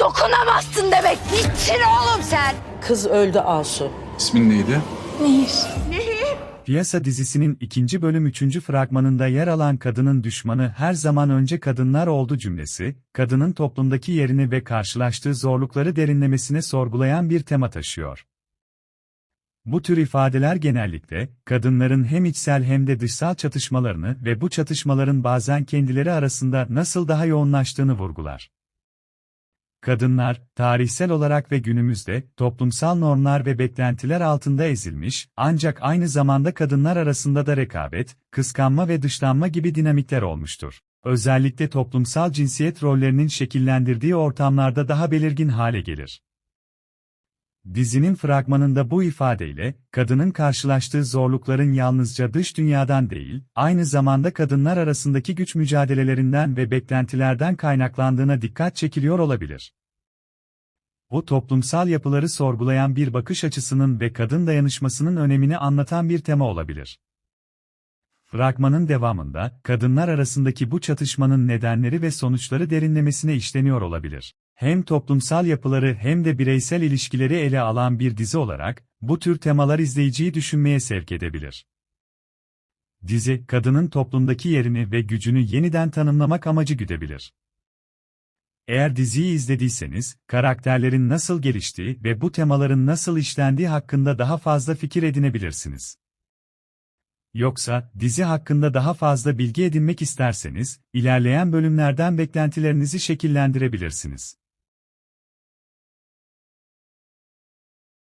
Dokunamazsın demek. Bitsin oğlum sen. Kız öldü Asu. İsmin neydi? Piyasa dizisinin ikinci bölüm üçüncü fragmanında yer alan kadının düşmanı her zaman önce kadınlar oldu cümlesi, kadının toplumdaki yerini ve karşılaştığı zorlukları derinlemesine sorgulayan bir tema taşıyor. Bu tür ifadeler genellikle, kadınların hem içsel hem de dışsal çatışmalarını ve bu çatışmaların bazen kendileri arasında nasıl daha yoğunlaştığını vurgular. Kadınlar, tarihsel olarak ve günümüzde, toplumsal normlar ve beklentiler altında ezilmiş, ancak aynı zamanda kadınlar arasında da rekabet, kıskanma ve dışlanma gibi dinamikler olmuştur. Özellikle toplumsal cinsiyet rollerinin şekillendirdiği ortamlarda daha belirgin hale gelir. Dizinin fragmanında bu ifadeyle, kadının karşılaştığı zorlukların yalnızca dış dünyadan değil, aynı zamanda kadınlar arasındaki güç mücadelelerinden ve beklentilerden kaynaklandığına dikkat çekiliyor olabilir. Bu toplumsal yapıları sorgulayan bir bakış açısının ve kadın dayanışmasının önemini anlatan bir tema olabilir. Fragmanın devamında, kadınlar arasındaki bu çatışmanın nedenleri ve sonuçları derinlemesine işleniyor olabilir. Hem toplumsal yapıları hem de bireysel ilişkileri ele alan bir dizi olarak, bu tür temalar izleyiciyi düşünmeye sevk edebilir. Dizi, kadının toplumdaki yerini ve gücünü yeniden tanımlamak amacı güdebilir. Eğer diziyi izlediyseniz, karakterlerin nasıl geliştiği ve bu temaların nasıl işlendiği hakkında daha fazla fikir edinebilirsiniz. Yoksa, dizi hakkında daha fazla bilgi edinmek isterseniz, ilerleyen bölümlerden beklentilerinizi şekillendirebilirsiniz.